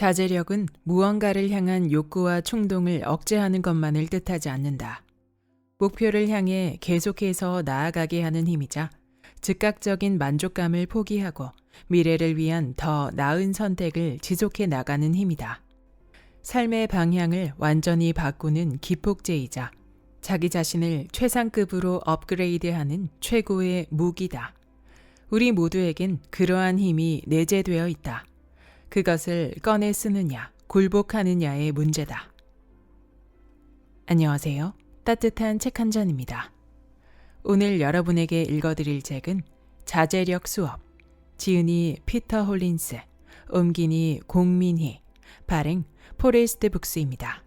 자제력은 무언가를 향한 욕구와 충동을 억제하는 것만을 뜻하지 않는다. 목표를 향해 계속해서 나아가게 하는 힘이자 즉각적인 만족감을 포기하고 미래를 위한 더 나은 선택을 지속해 나가는 힘이다. 삶의 방향을 완전히 바꾸는 기폭제이자 자기 자신을 최상급으로 업그레이드하는 최고의 무기다. 우리 모두에겐 그러한 힘이 내재되어 있다. 그것을 꺼내 쓰느냐, 굴복하느냐의 문제다. 안녕하세요. 따뜻한 책 한 잔입니다. 오늘 여러분에게 읽어드릴 책은 자제력 수업, 지은이 피터 홀린스, 옮기니 공민희, 발행 포레스트 북스입니다.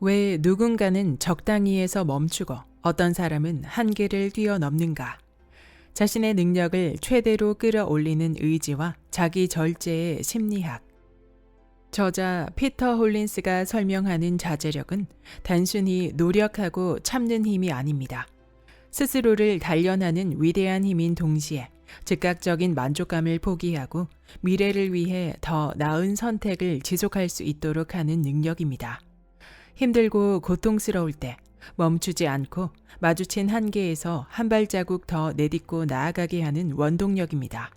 왜 누군가는 적당히에서 멈추고 어떤 사람은 한계를 뛰어넘는가? 자신의 능력을 최대로 끌어올리는 의지와 자기 절제의 심리학. 저자 피터 홀린스가 설명하는 자제력은 단순히 노력하고 참는 힘이 아닙니다. 스스로를 단련하는 위대한 힘인 동시에 즉각적인 만족감을 포기하고 미래를 위해 더 나은 선택을 지속할 수 있도록 하는 능력입니다. 힘들고 고통스러울 때 멈추지 않고 마주친 한계에서 한 발자국 더 내딛고 나아가게 하는 원동력입니다.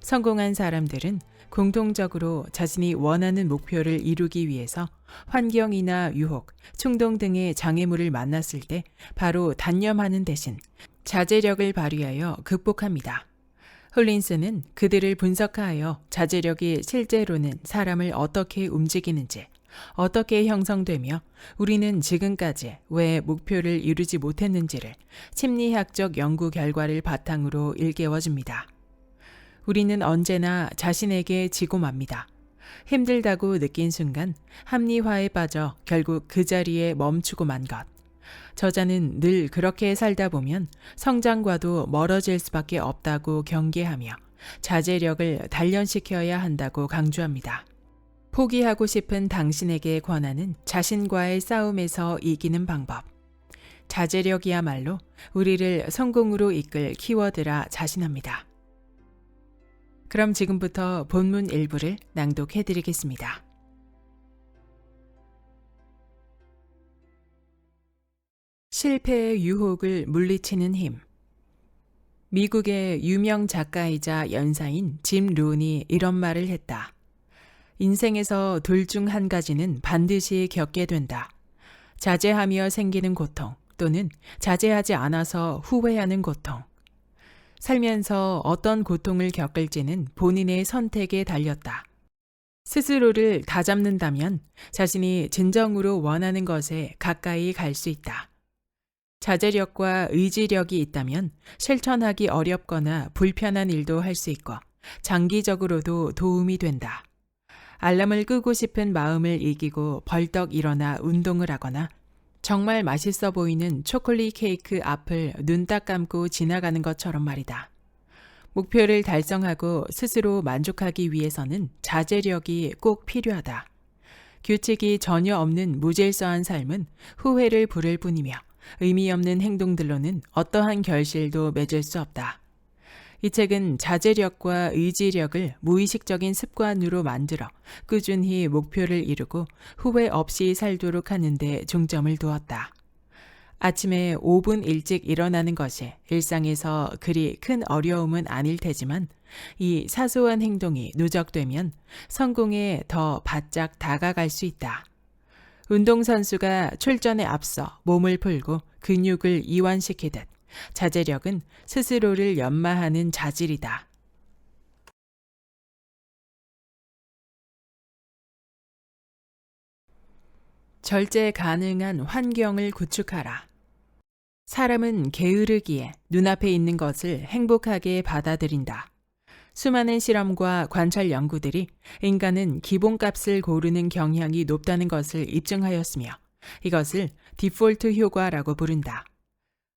성공한 사람들은 공통적으로 자신이 원하는 목표를 이루기 위해서 환경이나 유혹, 충동 등의 장애물을 만났을 때 바로 단념하는 대신 자제력을 발휘하여 극복합니다. 홀린스는 그들을 분석하여 자제력이 실제로는 사람을 어떻게 움직이는지, 어떻게 형성되며 우리는 지금까지 왜 목표를 이루지 못했는지를 심리학적 연구 결과를 바탕으로 일깨워줍니다. 우리는 언제나 자신에게 지고 맙니다. 힘들다고 느낀 순간 합리화에 빠져 결국 그 자리에 멈추고 만 것. 저자는 늘 그렇게 살다 보면 성장과도 멀어질 수밖에 없다고 경계하며 자제력을 단련시켜야 한다고 강조합니다. 포기하고 싶은 당신에게 권하는 자신과의 싸움에서 이기는 방법. 자제력이야말로 우리를 성공으로 이끌 키워드라 자신합니다. 그럼 지금부터 본문 일부를 낭독해 드리겠습니다. 실패의 유혹을 물리치는 힘. 미국의 유명 작가이자 연사인 짐 룬이 이런 말을 했다. 인생에서 둘 중 한 가지는 반드시 겪게 된다. 자제하며 생기는 고통 또는 자제하지 않아서 후회하는 고통. 살면서 어떤 고통을 겪을지는 본인의 선택에 달렸다. 스스로를 다잡는다면 자신이 진정으로 원하는 것에 가까이 갈 수 있다. 자제력과 의지력이 있다면 실천하기 어렵거나 불편한 일도 할 수 있고 장기적으로도 도움이 된다. 알람을 끄고 싶은 마음을 이기고 벌떡 일어나 운동을 하거나 정말 맛있어 보이는 초콜릿 케이크 앞을 눈 딱 감고 지나가는 것처럼 말이다. 목표를 달성하고 스스로 만족하기 위해서는 자제력이 꼭 필요하다. 규칙이 전혀 없는 무질서한 삶은 후회를 부를 뿐이며 의미 없는 행동들로는 어떠한 결실도 맺을 수 없다. 이 책은 자제력과 의지력을 무의식적인 습관으로 만들어 꾸준히 목표를 이루고 후회 없이 살도록 하는데 중점을 두었다. 아침에 5분 일찍 일어나는 것이 일상에서 그리 큰 어려움은 아닐 테지만 이 사소한 행동이 누적되면 성공에 더 바짝 다가갈 수 있다. 운동선수가 출전에 앞서 몸을 풀고 근육을 이완시키듯 자제력은 스스로를 연마하는 자질이다. 절제 가능한 환경을 구축하라. 사람은 게으르기에 눈앞에 있는 것을 행복하게 받아들인다. 수많은 실험과 관찰 연구들이 인간은 기본값을 고르는 경향이 높다는 것을 입증하였으며 이것을 디폴트 효과라고 부른다.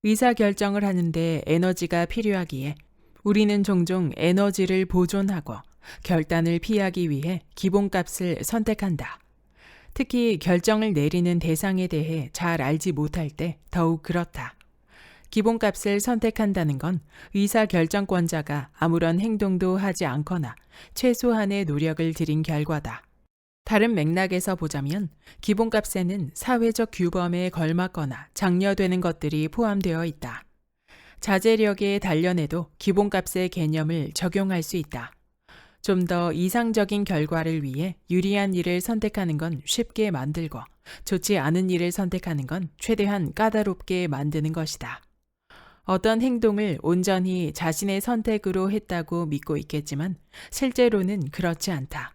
의사 결정을 하는데 에너지가 필요하기에 우리는 종종 에너지를 보존하고 결단을 피하기 위해 기본값을 선택한다. 특히 결정을 내리는 대상에 대해 잘 알지 못할 때 더욱 그렇다. 기본값을 선택한다는 건 의사 결정권자가 아무런 행동도 하지 않거나 최소한의 노력을 들인 결과다. 다른 맥락에서 보자면 기본값에는 사회적 규범에 걸맞거나 장려되는 것들이 포함되어 있다. 자제력의 단련에도 기본값의 개념을 적용할 수 있다. 좀 더 이상적인 결과를 위해 유리한 일을 선택하는 건 쉽게 만들고 좋지 않은 일을 선택하는 건 최대한 까다롭게 만드는 것이다. 어떤 행동을 온전히 자신의 선택으로 했다고 믿고 있겠지만 실제로는 그렇지 않다.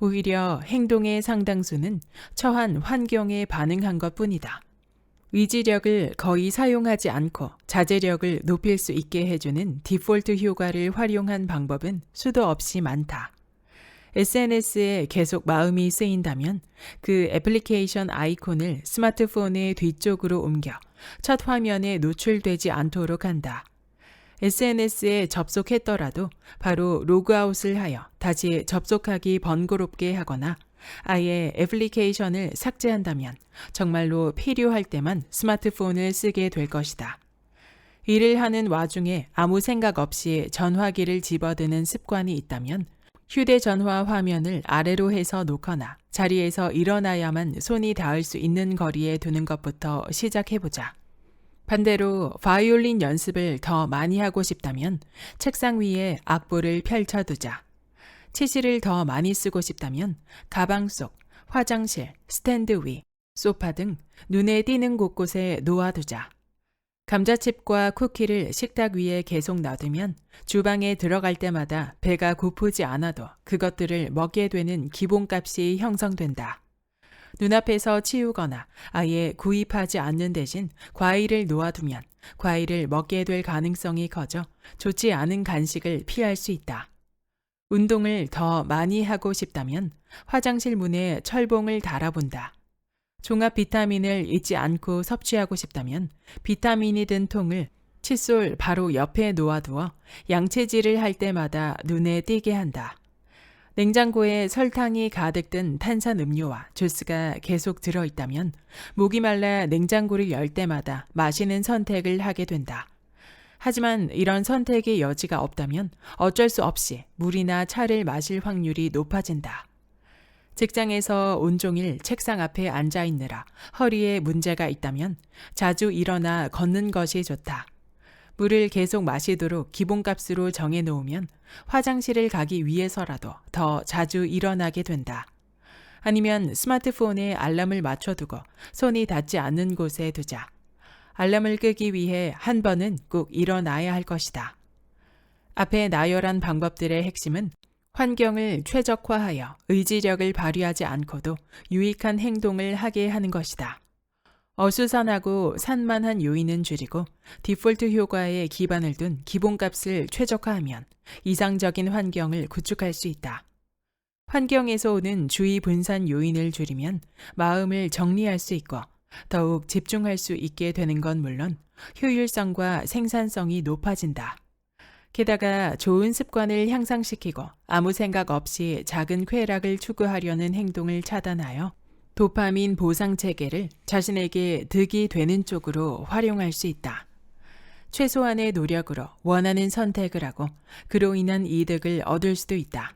오히려 행동의 상당수는 처한 환경에 반응한 것 뿐이다. 의지력을 거의 사용하지 않고 자제력을 높일 수 있게 해주는 디폴트 효과를 활용한 방법은 수도 없이 많다. SNS에 계속 마음이 쓰인다면 그 애플리케이션 아이콘을 스마트폰의 뒤쪽으로 옮겨 첫 화면에 노출되지 않도록 한다. SNS에 접속했더라도 바로 로그아웃을 하여 다시 접속하기 번거롭게 하거나 아예 애플리케이션을 삭제한다면 정말로 필요할 때만 스마트폰을 쓰게 될 것이다. 일을 하는 와중에 아무 생각 없이 전화기를 집어드는 습관이 있다면 휴대전화 화면을 아래로 해서 놓거나 자리에서 일어나야만 손이 닿을 수 있는 거리에 두는 것부터 시작해보자. 반대로 바이올린 연습을 더 많이 하고 싶다면 책상 위에 악보를 펼쳐두자. 치실을 더 많이 쓰고 싶다면 가방 속, 화장실, 스탠드 위, 소파 등 눈에 띄는 곳곳에 놓아두자. 감자칩과 쿠키를 식탁 위에 계속 놔두면 주방에 들어갈 때마다 배가 고프지 않아도 그것들을 먹게 되는 기본값이 형성된다. 눈앞에서 치우거나 아예 구입하지 않는 대신 과일을 놓아두면 과일을 먹게 될 가능성이 커져 좋지 않은 간식을 피할 수 있다. 운동을 더 많이 하고 싶다면 화장실 문에 철봉을 달아본다. 종합 비타민을 잊지 않고 섭취하고 싶다면 비타민이 든 통을 칫솔 바로 옆에 놓아두어 양체질을 할 때마다 눈에 띄게 한다. 냉장고에 설탕이 가득 든 탄산 음료와 주스가 계속 들어있다면 목이 말라 냉장고를 열 때마다 마시는 선택을 하게 된다. 하지만 이런 선택의 여지가 없다면 어쩔 수 없이 물이나 차를 마실 확률이 높아진다. 직장에서 온종일 책상 앞에 앉아 있느라 허리에 문제가 있다면 자주 일어나 걷는 것이 좋다. 물을 계속 마시도록 기본값으로 정해 놓으면 화장실을 가기 위해서라도 더 자주 일어나게 된다. 아니면 스마트폰에 알람을 맞춰두고 손이 닿지 않는 곳에 두자. 알람을 끄기 위해 한 번은 꼭 일어나야 할 것이다. 앞에 나열한 방법들의 핵심은 환경을 최적화하여 의지력을 발휘하지 않고도 유익한 행동을 하게 하는 것이다. 어수선하고 산만한 요인은 줄이고 디폴트 효과에 기반을 둔 기본값을 최적화하면 이상적인 환경을 구축할 수 있다. 환경에서 오는 주의 분산 요인을 줄이면 마음을 정리할 수 있고 더욱 집중할 수 있게 되는 건 물론 효율성과 생산성이 높아진다. 게다가 좋은 습관을 향상시키고 아무 생각 없이 작은 쾌락을 추구하려는 행동을 차단하여 도파민 보상 체계를 자신에게 득이 되는 쪽으로 활용할 수 있다. 최소한의 노력으로 원하는 선택을 하고 그로 인한 이득을 얻을 수도 있다.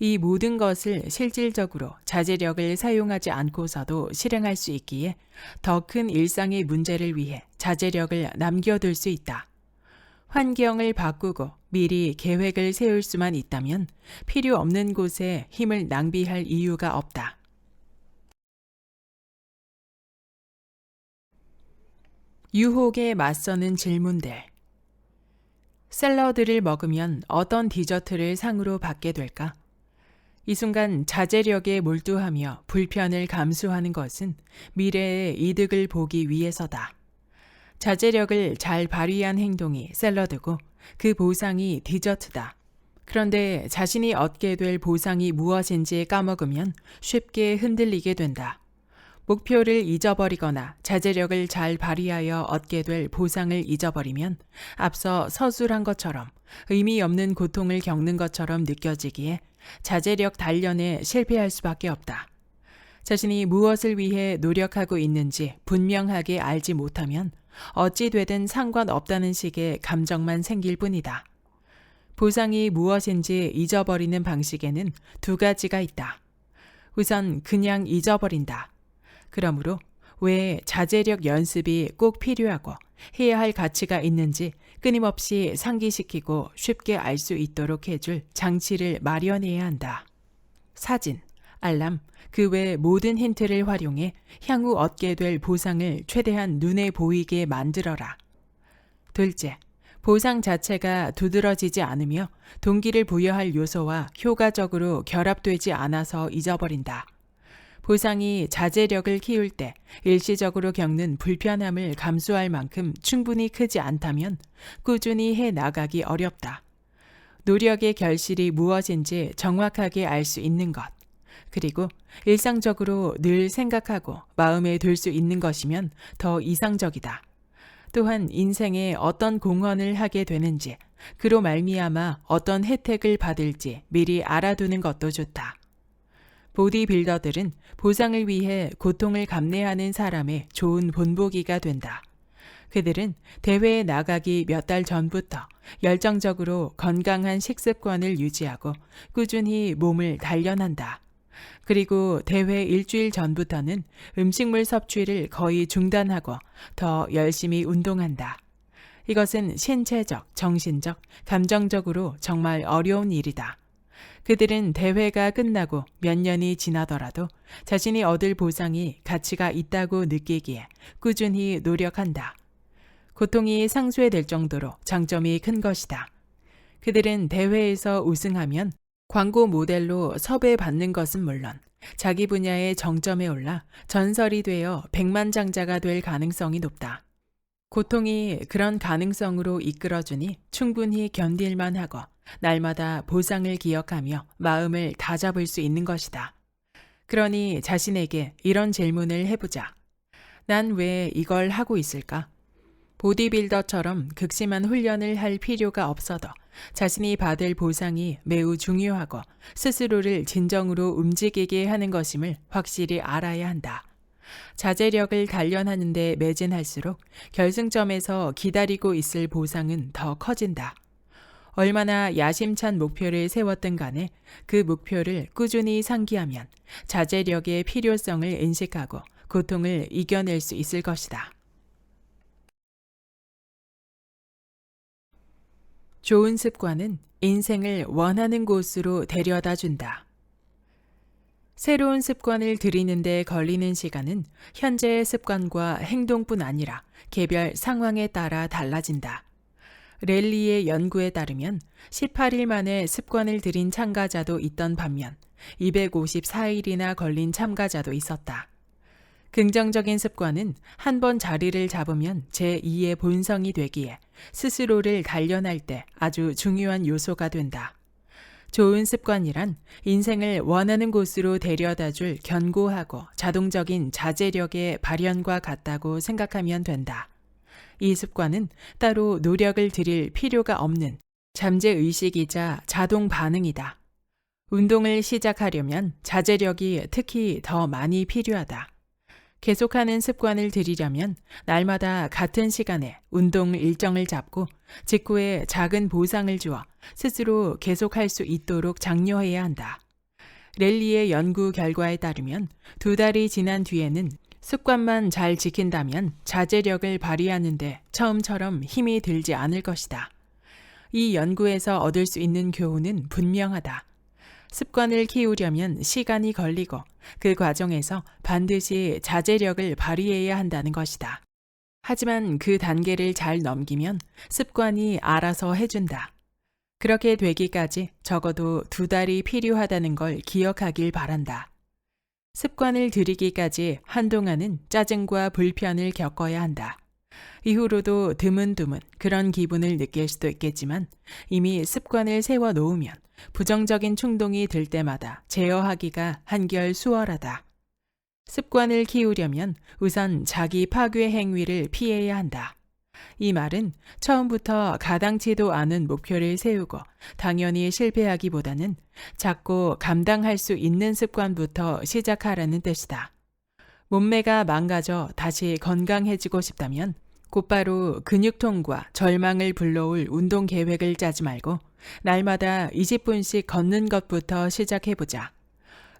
이 모든 것을 실질적으로 자제력을 사용하지 않고서도 실행할 수 있기에 더 큰 일상의 문제를 위해 자제력을 남겨둘 수 있다. 환경을 바꾸고 미리 계획을 세울 수만 있다면 필요 없는 곳에 힘을 낭비할 이유가 없다. 유혹에 맞서는 질문들. 샐러드를 먹으면 어떤 디저트를 상으로 받게 될까? 이 순간 자제력에 몰두하며 불편을 감수하는 것은 미래의 이득을 보기 위해서다. 자제력을 잘 발휘한 행동이 샐러드고 그 보상이 디저트다. 그런데 자신이 얻게 될 보상이 무엇인지 까먹으면 쉽게 흔들리게 된다. 목표를 잊어버리거나 자제력을 잘 발휘하여 얻게 될 보상을 잊어버리면 앞서 서술한 것처럼 의미 없는 고통을 겪는 것처럼 느껴지기에 자제력 단련에 실패할 수밖에 없다. 자신이 무엇을 위해 노력하고 있는지 분명하게 알지 못하면 어찌 되든 상관없다는 식의 감정만 생길 뿐이다. 보상이 무엇인지 잊어버리는 방식에는 두 가지가 있다. 우선 그냥 잊어버린다. 그러므로 왜 자제력 연습이 꼭 필요하고 해야 할 가치가 있는지 끊임없이 상기시키고 쉽게 알 수 있도록 해줄 장치를 마련해야 한다. 사진, 알람, 그 외 모든 힌트를 활용해 향후 얻게 될 보상을 최대한 눈에 보이게 만들어라. 둘째, 보상 자체가 두드러지지 않으며 동기를 부여할 요소와 효과적으로 결합되지 않아서 잊어버린다. 보상이 자제력을 키울 때 일시적으로 겪는 불편함을 감수할 만큼 충분히 크지 않다면 꾸준히 해 나가기 어렵다. 노력의 결실이 무엇인지 정확하게 알 수 있는 것. 그리고 일상적으로 늘 생각하고 마음에 들 수 있는 것이면 더 이상적이다. 또한 인생에 어떤 공헌을 하게 되는지, 그로 말미암아 어떤 혜택을 받을지 미리 알아두는 것도 좋다. 보디빌더들은 보상을 위해 고통을 감내하는 사람의 좋은 본보기가 된다. 그들은 대회에 나가기 몇 달 전부터 열정적으로 건강한 식습관을 유지하고 꾸준히 몸을 단련한다. 그리고 대회 일주일 전부터는 음식물 섭취를 거의 중단하고 더 열심히 운동한다. 이것은 신체적, 정신적, 감정적으로 정말 어려운 일이다. 그들은 대회가 끝나고 몇 년이 지나더라도 자신이 얻을 보상이 가치가 있다고 느끼기에 꾸준히 노력한다. 고통이 상쇄될 정도로 장점이 큰 것이다. 그들은 대회에서 우승하면 광고 모델로 섭외받는 것은 물론 자기 분야의 정점에 올라 전설이 되어 백만장자가 될 가능성이 높다. 고통이 그런 가능성으로 이끌어주니 충분히 견딜만 하고 날마다 보상을 기억하며 마음을 다잡을 수 있는 것이다. 그러니 자신에게 이런 질문을 해보자. 난 왜 이걸 하고 있을까? 보디빌더처럼 극심한 훈련을 할 필요가 없어도 자신이 받을 보상이 매우 중요하고 스스로를 진정으로 움직이게 하는 것임을 확실히 알아야 한다. 자제력을 단련하는데 매진할수록 결승점에서 기다리고 있을 보상은 더 커진다. 얼마나 야심찬 목표를 세웠든 간에 그 목표를 꾸준히 상기하면 자제력의 필요성을 인식하고 고통을 이겨낼 수 있을 것이다. 좋은 습관은 인생을 원하는 곳으로 데려다 준다. 새로운 습관을 들이는데 걸리는 시간은 현재의 습관과 행동뿐 아니라 개별 상황에 따라 달라진다. 랠리의 연구에 따르면 18일 만에 습관을 들인 참가자도 있던 반면 254일이나 걸린 참가자도 있었다. 긍정적인 습관은 한 번 자리를 잡으면 제2의 본성이 되기에 스스로를 단련할 때 아주 중요한 요소가 된다. 좋은 습관이란 인생을 원하는 곳으로 데려다 줄 견고하고 자동적인 자제력의 발현과 같다고 생각하면 된다. 이 습관은 따로 노력을 들일 필요가 없는 잠재의식이자 자동 반응이다. 운동을 시작하려면 자제력이 특히 더 많이 필요하다. 계속하는 습관을 들이려면 날마다 같은 시간에 운동 일정을 잡고 직후에 작은 보상을 주어 스스로 계속할 수 있도록 장려해야 한다. 랠리의 연구 결과에 따르면 두 달이 지난 뒤에는 습관만 잘 지킨다면 자제력을 발휘하는데 처음처럼 힘이 들지 않을 것이다. 이 연구에서 얻을 수 있는 교훈은 분명하다. 습관을 키우려면 시간이 걸리고 그 과정에서 반드시 자제력을 발휘해야 한다는 것이다. 하지만 그 단계를 잘 넘기면 습관이 알아서 해준다. 그렇게 되기까지 적어도 두 달이 필요하다는 걸 기억하길 바란다. 습관을 들이기까지 한동안은 짜증과 불편을 겪어야 한다. 이후로도 드문드문 그런 기분을 느낄 수도 있겠지만 이미 습관을 세워 놓으면 부정적인 충동이 들 때마다 제어하기가 한결 수월하다. 습관을 키우려면 우선 자기 파괴 행위를 피해야 한다. 이 말은 처음부터 가당치도 않은 목표를 세우고 당연히 실패하기보다는 작고 감당할 수 있는 습관부터 시작하라는 뜻이다. 몸매가 망가져 다시 건강해지고 싶다면 곧바로 근육통과 절망을 불러올 운동 계획을 짜지 말고 날마다 20분씩 걷는 것부터 시작해보자.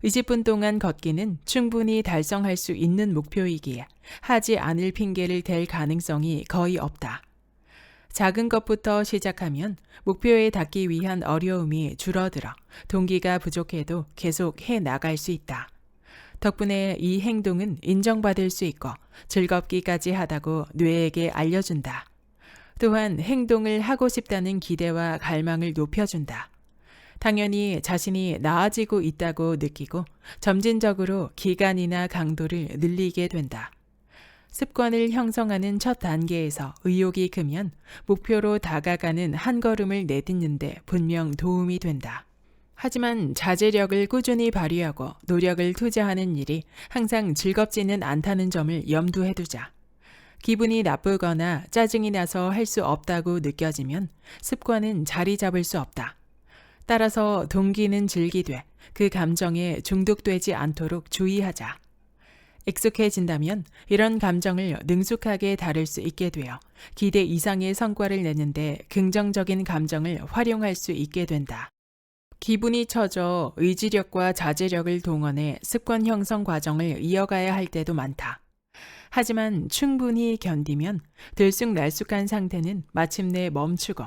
20분 동안 걷기는 충분히 달성할 수 있는 목표이기에 하지 않을 핑계를 댈 가능성이 거의 없다. 작은 것부터 시작하면 목표에 닿기 위한 어려움이 줄어들어 동기가 부족해도 계속 해 나갈 수 있다. 덕분에 이 행동은 인정받을 수 있고 즐겁기까지 하다고 뇌에게 알려준다. 또한 행동을 하고 싶다는 기대와 갈망을 높여준다. 당연히 자신이 나아지고 있다고 느끼고 점진적으로 기간이나 강도를 늘리게 된다. 습관을 형성하는 첫 단계에서 의욕이 크면 목표로 다가가는 한 걸음을 내딛는데 분명 도움이 된다. 하지만 자제력을 꾸준히 발휘하고 노력을 투자하는 일이 항상 즐겁지는 않다는 점을 염두에 두자. 기분이 나쁘거나 짜증이 나서 할 수 없다고 느껴지면 습관은 자리 잡을 수 없다. 따라서 동기는 즐기되 그 감정에 중독되지 않도록 주의하자. 익숙해진다면 이런 감정을 능숙하게 다룰 수 있게 되어 기대 이상의 성과를 내는데 긍정적인 감정을 활용할 수 있게 된다. 기분이 처져 의지력과 자제력을 동원해 습관 형성 과정을 이어가야 할 때도 많다. 하지만 충분히 견디면 들쑥날쑥한 상태는 마침내 멈추고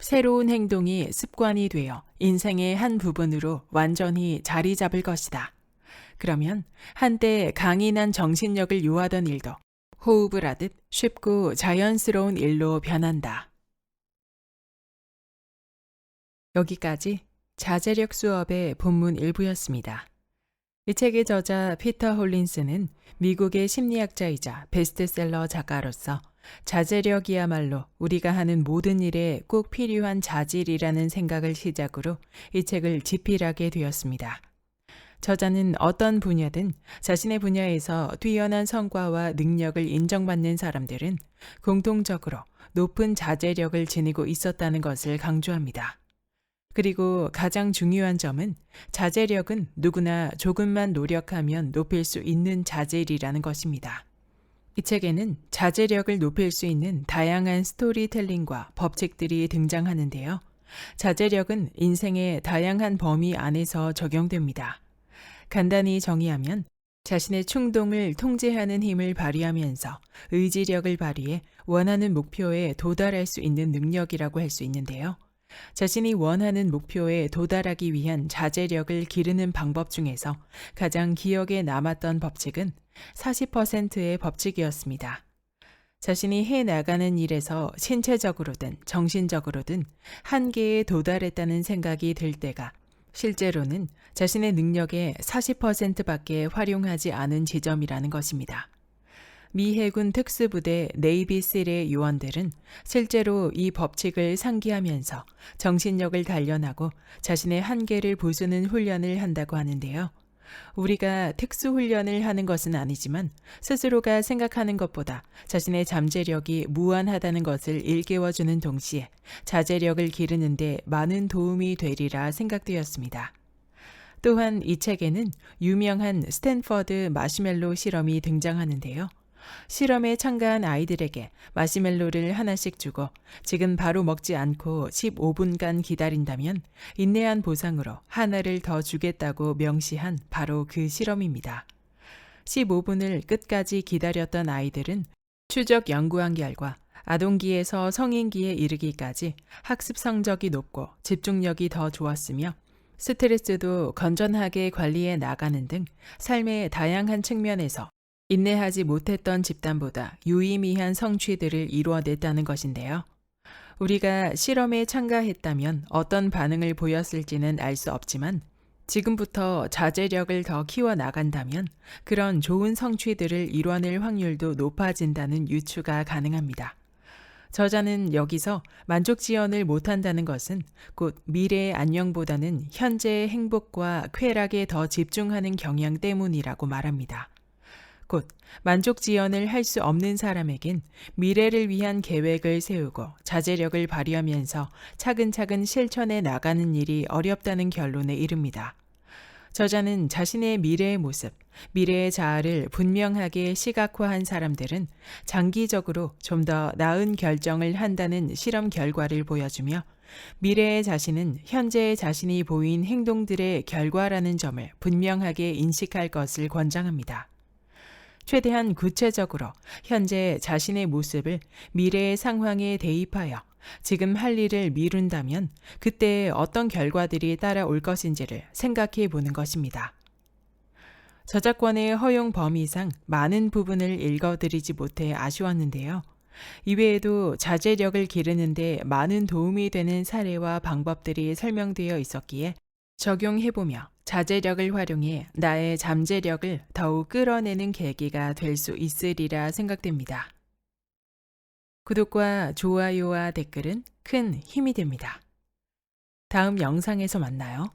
새로운 행동이 습관이 되어 인생의 한 부분으로 완전히 자리 잡을 것이다. 그러면 한때 강인한 정신력을 요하던 일도 호흡을 하듯 쉽고 자연스러운 일로 변한다. 여기까지 자제력 수업의 본문 일부였습니다. 이 책의 저자 피터 홀린스는 미국의 심리학자이자 베스트셀러 작가로서 자제력이야말로 우리가 하는 모든 일에 꼭 필요한 자질이라는 생각을 시작으로 이 책을 집필하게 되었습니다. 저자는 어떤 분야든 자신의 분야에서 뛰어난 성과와 능력을 인정받는 사람들은 공통적으로 높은 자제력을 지니고 있었다는 것을 강조합니다. 그리고 가장 중요한 점은 자제력은 누구나 조금만 노력하면 높일 수 있는 자질이라는 것입니다. 이 책에는 자제력을 높일 수 있는 다양한 스토리텔링과 법칙들이 등장하는데요. 자제력은 인생의 다양한 범위 안에서 적용됩니다. 간단히 정의하면 자신의 충동을 통제하는 힘을 발휘하면서 의지력을 발휘해 원하는 목표에 도달할 수 있는 능력이라고 할 수 있는데요. 자신이 원하는 목표에 도달하기 위한 자제력을 기르는 방법 중에서 가장 기억에 남았던 법칙은 40%의 법칙이었습니다. 자신이 해 나가는 일에서 신체적으로든 정신적으로든 한계에 도달했다는 생각이 들 때가 실제로는 자신의 능력의 40%밖에 활용하지 않은 지점이라는 것입니다. 미 해군 특수부대 네이비실의 요원들은 실제로 이 법칙을 상기하면서 정신력을 단련하고 자신의 한계를 부수는 훈련을 한다고 하는데요. 우리가 특수훈련을 하는 것은 아니지만 스스로가 생각하는 것보다 자신의 잠재력이 무한하다는 것을 일깨워주는 동시에 자제력을 기르는데 많은 도움이 되리라 생각되었습니다. 또한 이 책에는 유명한 스탠퍼드 마시멜로 실험이 등장하는데요. 실험에 참가한 아이들에게 마시멜로를 하나씩 주고 지금 바로 먹지 않고 15분간 기다린다면 인내한 보상으로 하나를 더 주겠다고 명시한 바로 그 실험입니다. 15분을 끝까지 기다렸던 아이들은 추적 연구한 결과 아동기에서 성인기에 이르기까지 학습 성적이 높고 집중력이 더 좋았으며 스트레스도 건전하게 관리해 나가는 등 삶의 다양한 측면에서 인내하지 못했던 집단보다 유의미한 성취들을 이루어냈다는 것인데요. 우리가 실험에 참가했다면 어떤 반응을 보였을지는 알 수 없지만 지금부터 자제력을 더 키워 나간다면 그런 좋은 성취들을 이뤄낼 확률도 높아진다는 유추가 가능합니다. 저자는 여기서 만족 지연을 못한다는 것은 곧 미래의 안녕보다는 현재의 행복과 쾌락에 더 집중하는 경향 때문이라고 말합니다. 곧 만족 지연을 할 수 없는 사람에겐 미래를 위한 계획을 세우고 자제력을 발휘하면서 차근차근 실천해 나가는 일이 어렵다는 결론에 이릅니다. 저자는 자신의 미래의 모습, 미래의 자아를 분명하게 시각화한 사람들은 장기적으로 좀 더 나은 결정을 한다는 실험 결과를 보여주며 미래의 자신은 현재의 자신이 보인 행동들의 결과라는 점을 분명하게 인식할 것을 권장합니다. 최대한 구체적으로 현재 자신의 모습을 미래의 상황에 대입하여 지금 할 일을 미룬다면 그때 어떤 결과들이 따라올 것인지를 생각해 보는 것입니다. 저작권의 허용 범위상 많은 부분을 읽어드리지 못해 아쉬웠는데요. 이외에도 자제력을 기르는데 많은 도움이 되는 사례와 방법들이 설명되어 있었기에 적용해보며 자제력을 활용해 나의 잠재력을 더욱 끌어내는 계기가 될 수 있으리라 생각됩니다. 구독과 좋아요와 댓글은 큰 힘이 됩니다. 다음 영상에서 만나요.